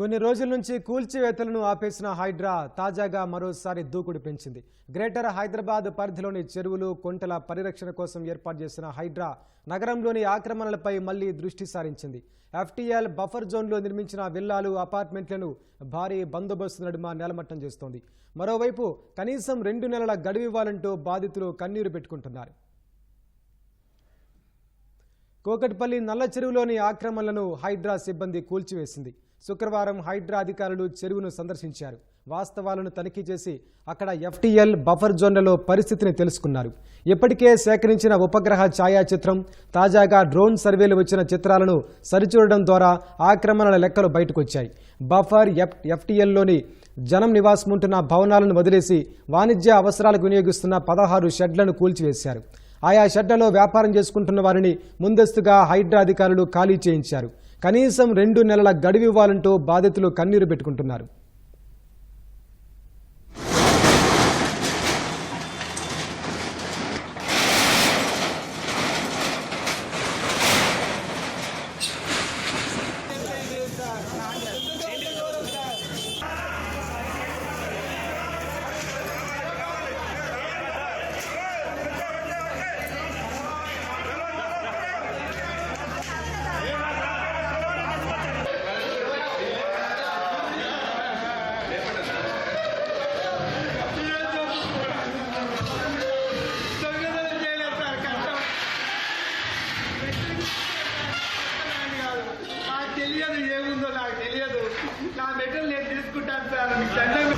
కొన్ని రోజుల నుంచి కూల్చివేతలను ఆపేసిన హైడ్రా తాజాగా మరోసారి దూకుడు పెంచింది. గ్రేటర్ హైదరాబాద్ పరిధిలోని చెరువులు కొంటల పరిరక్షణ కోసం ఏర్పాటు చేసిన హైడ్రా నగరంలోని ఆక్రమణలపై మళ్ళీ దృష్టి సారించింది. ఎఫ్టీఎల్ బఫర్ జోన్లో నిర్మించిన విల్లాలు అపార్ట్మెంట్లను భారీ బందోబస్తు నడుమ నేలమట్టం చేస్తోంది. మరోవైపు కనీసం రెండు నెలల గడువివ్వాలంటూ బాధితులు కన్నీరు పెట్టుకుంటున్నారు. కోకట్పల్లి నల్ల చెరువులోని ఆక్రమణలను హైడ్రా సిబ్బంది కూల్చివేసింది. శుక్రవారం హైడ్రా అధికారులు చెరువును సందర్శించారు. వాస్తవాలను తనిఖీ చేసి అక్కడ ఎఫ్టీఎల్ బఫర్ జోన్లలో పరిస్థితిని తెలుసుకున్నారు. ఇప్పటికే సేకరించిన ఉపగ్రహ ఛాయాచిత్రం తాజాగా డ్రోన్ సర్వేలు వచ్చిన చిత్రాలను సరిచూడడం ద్వారా ఆక్రమణల లెక్కలు బయటకొచ్చాయి. బఫర్ ఎఫ్ ఎఫ్టీఎల్లోని జనం నివాసముంటున్న భవనాలను వదిలేసి వాణిజ్య అవసరాలకు వినియోగిస్తున్న పదహారు షెడ్లను కూల్చివేశారు. ఆయా షెడ్లలో వ్యాపారం చేసుకుంటున్న వారిని ముందస్తుగా హైడ్రా అధికారులు ఖాళీ చేయించారు. కనీసం రెండు నెలల గడువివ్వాలంటూ బాధితులు కన్నీరు పెట్టుకుంటున్నారు నాకు తెలియదు ఏముందో నాకు తెలియదు నా మెటల్ నేను తీసుకుంటాను సార్. మీకు దండం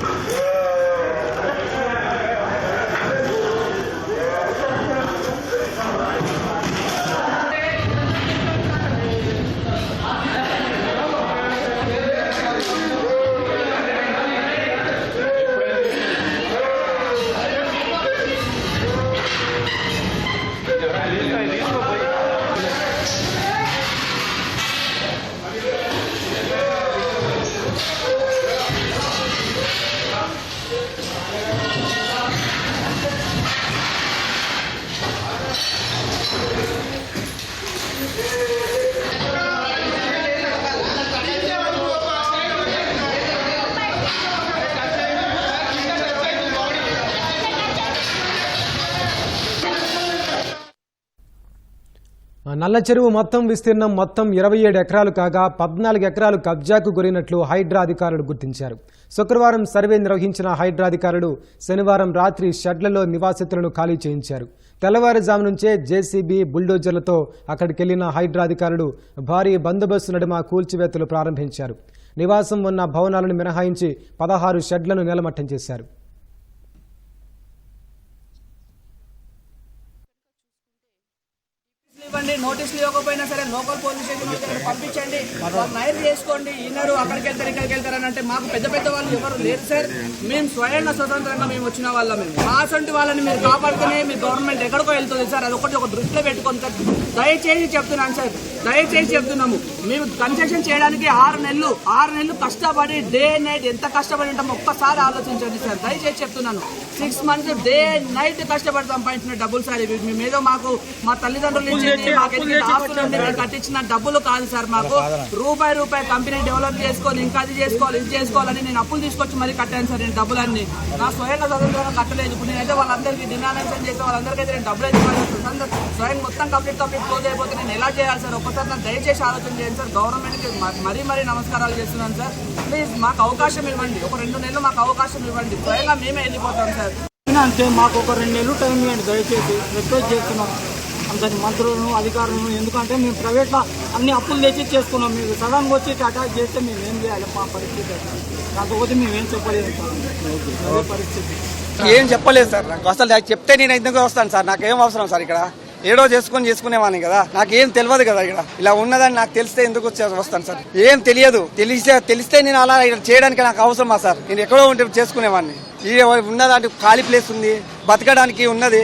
నల్ల చెరువు మొత్తం విస్తీర్ణం మొత్తం ఇరవై ఏడు ఎకరాలు కాగా పద్నాలుగు ఎకరాలు కబ్జాకు గురైనట్లు హైడ్రా అధికారులు గుర్తించారు. శుక్రవారం సర్వే నిర్వహించిన హైడ్రా అధికారులు శనివారం రాత్రి షెడ్లలో నివాసితులను ఖాళీ చేయించారు. తెల్లవారుజాము నుంచే జేసీబీ బుల్డోజర్లతో అక్కడికెళ్ళిన హైడ్రా అధికారులు భారీ బందోబస్తు నడుమ కూల్చివేతలు ప్రారంభించారు. నివాసం ఉన్న భవనాలను మినహాయించి పదహారు షెడ్లను నేలమట్టం చేశారు. చెప్పండి నోటీసులు ఇవ్వకపోయినా సరే లోకల్ పోలీస్ స్టేషన్ పంపించండి. వాళ్ళు నైర్ చేసుకోండి ఇన్నరు అక్కడికి వెళ్తారు ఇక్కడికి వెళ్తారు అని అంటే మాకు పెద్ద పెద్ద వాళ్ళు ఎవరు లేరు సార్. మేము స్వయం స్వతంత్రంగా మేము వచ్చిన వాళ్ళం మేము. మాసంటి వాళ్ళని మీరు కాపాడుతూనే మీ గవర్నమెంట్ ఎక్కడికో వెళ్తుంది సార్. అది ఒకటి ఒక దృష్టిలో పెట్టుకొని సార్. దయచేసి చెప్తున్నాను సార్. దయచేసి చెప్తున్నాము. మేము కన్సెషన్ చేయడానికి ఆరు నెలలు ఆరు నెలలు కష్టపడి డే నైట్ ఎంత కష్టపడి ఉంటామో ఒక్కసారి ఆలోచించండి సార్. దయచేసి చెప్తున్నాను. సిక్స్ మంత్స్ డే నైట్ కష్టపడి సంపాదించిన డబ్బులు సార్. ఇవి మేమేదో మాకు మా తల్లిదండ్రుల నుంచి కట్టించిన డబ్బులు కాదు సార్ మాకు. రూపాయి రూపాయి కంపెనీ డెవలప్ చేసుకోవాలి ఇంకా అది చేసుకోవాలి ఇది చేసుకోవాలని నేను అప్పులు తీసుకొచ్చి మరీ కట్టాను సార్ నేను డబ్బులన్నీ. నా స్వయంగా స్వతంత్రంగా కట్టలేదు. ఇప్పుడు నేనైతే వాళ్ళందరికీ డినామినేషన్ చేసే వాళ్ళందరికీ నేను డబ్బులు ఇవ్వాలి. స్వయం మొత్తం కంప్లీట్ కంప్లీట్ క్లోజ్ అయిపోతే నేను ఎలా చేయాలి సార్? ఒక్కసారి నాకు దయచేసి ఆలోచన చేయండి సార్. గవర్నమెంట్కి మరీ మరీ నమస్కారాలు చేస్తున్నాను సార్. ప్లీజ్ మాకు అవకాశం ఇవ్వండి. ఒక రెండు నెలలు మాకు అవకాశం ఇవ్వండి. స్వయంగా మేమే వెళ్ళిపోతాం సార్. అంటే మాకు ఒక రెండు నెలలు టైం ఇవ్వండి. దయచేసి రిక్వెస్ట్ చేస్తున్నాం. అందరి మంత్రులను అధికారులను ఎందుకంటే మేము ప్రైవేట్లో అన్ని అప్పులు తెచ్చి చేసుకున్నాం. మీరు సడన్గా వచ్చి అటాక్ చేస్తే మేము ఏం చేయాలి? మా పరిస్థితి కాకపోతే మేమేం చెప్పలేదు సార్. పరిస్థితి. ఏం చెప్పలేదు సార్. నాకు అసలు చెప్తే నేను ఎందుకు వస్తాను సార్? నాకు ఏం అవసరం సార్ ఇక్కడ? ఏడో చేసుకొని చేసుకునేవాడిని కదా. నాకు ఏం తెలియదు కదా ఇక్కడ. ఇలా ఉన్నదని నాకు తెలిస్తే ఎందుకు వస్తాను సార్? ఏం తెలియదు. తెలిస్తే తెలిస్తే నేను అలా ఇక్కడ చేయడానికి నాకు అవసరమా సార్? నేను ఎక్కడో ఉంటే చేసుకునేవాడిని ఈ ఉన్నదాంటి ఖాళీ ప్లేస్ ఉంది. బతకడానికి ఉన్నది.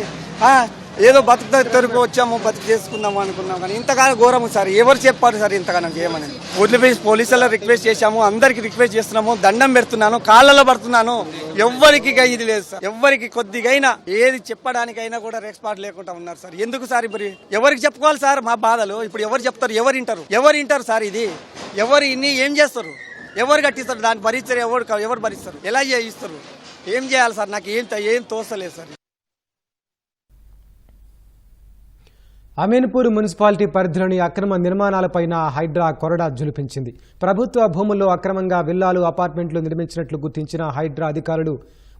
ఏదో బతుకు తెరుకు వచ్చాము బతుకు చేసుకుందాము అనుకున్నాం కానీ ఇంతగానో ఘోరం సార్. ఎవరు చెప్పారు సార్ ఇంతగానో చేయమని వదిలిపేసి పోలీసుల్లో రిక్వెస్ట్ చేశాము అందరికి రిక్వెస్ట్ చేస్తున్నాము దండం పెడుతున్నాను కాళ్ళలో పడుతున్నాను. ఎవ్వరికి ఇది లేదు సార్. ఎవరికి కొద్దిగైనా ఏది చెప్పడానికైనా కూడా రెస్పాండ్ లేకుండా ఉన్నారు సార్. ఎందుకు సార్ ఇప్పుడు ఎవరికి చెప్పుకోవాలి సార్ మా బాధలు? ఇప్పుడు ఎవరు చెప్తారు? ఎవరు వింటారు ఎవరు వింటారు సార్ ఇది? ఎవరు ఇన్ని ఏం చేస్తారు? ఎవరు కట్టిస్తారు? దాన్ని భరిస్తారు ఎవరు ఎవరు భరిస్తారు? ఎలా చేయిస్తారు? ఏం చేయాలి సార్? నాకు ఏం ఏం తోస్తలేదు సార్. అమీన్పూర్ మున్సిపాలిటీ పరిధిలోని అక్రమ నిర్మాణాలపైన హైడ్రా కొరడా జులిపించింది. ప్రభుత్వ భూముల్లో అక్రమంగా విల్లాలు అపార్ట్మెంట్లు నిర్మించినట్లు గుర్తించిన హైడ్రా అధికారులు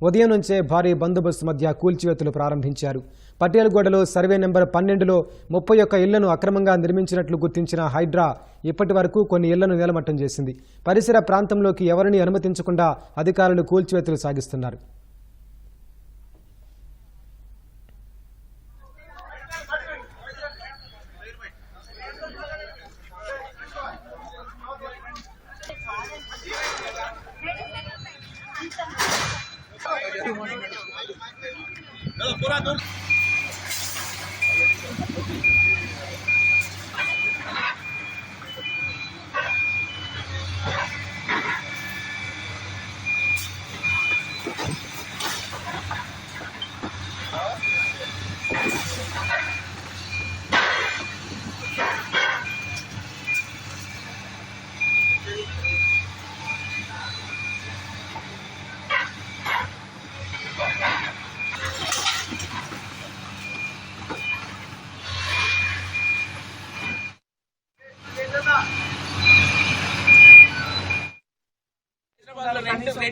ఉదయం నుంచే భారీ బందోబస్తు మధ్య కూల్చివేతలు ప్రారంభించారు. పటేల్గూడలో సర్వే నెంబర్ పన్నెండులో ముప్పై ఒక్క ఇళ్ళను అక్రమంగా నిర్మించినట్లు గుర్తించిన హైడ్రా ఇప్పటి వరకు కొన్ని ఇళ్ళను నేలమట్టం చేసింది. పరిసర ప్రాంతంలోకి ఎవరిని అనుమతించకుండా అధికారులు కూల్చివేతలు సాగిస్తున్నారు.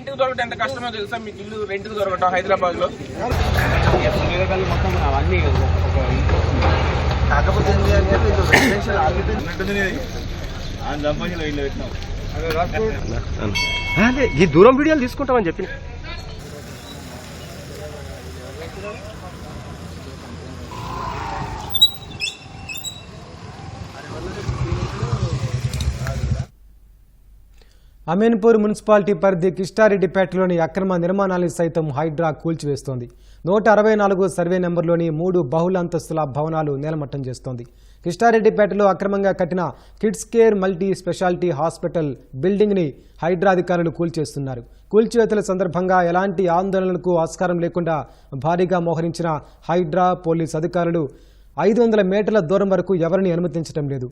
రెంట్ దొరకటం ఎంత కష్టమో తెలుసా? మీకు ఇల్లు రెంట్ దొరకటం హైదరాబాద్లో అదే ఈ దూరం వీడియోలు తీసుకుంటామని చెప్పి అమీన్పూర్ మున్సిపాలిటీ పరిధి కిష్టారెడ్డిపేటలోని అక్రమ నిర్మాణాలను సైతం హైడ్రా కూల్చివేస్తోంది. నూట అరవై నాలుగు సర్వే నెంబర్లోని మూడు బహుళ అంతస్తుల భవనాలు నేలమట్టం చేస్తోంది. కిష్టారెడ్డిపేటలో అక్రమంగా కట్టిన kids care multi speciality hospital బిల్డింగ్ని Hydraa అధికారులు కూల్చేస్తున్నారు కూల్చివేతల సందర్భంగా ఎలాంటి ఆందోళనలకు ఆస్కారం లేకుండా భారీగా మోహరించిన హైడ్రా పోలీస్ అధికారులు ఐదు వందల మీటర్ల దూరం వరకు ఎవరిని అనుమతించడం లేదు.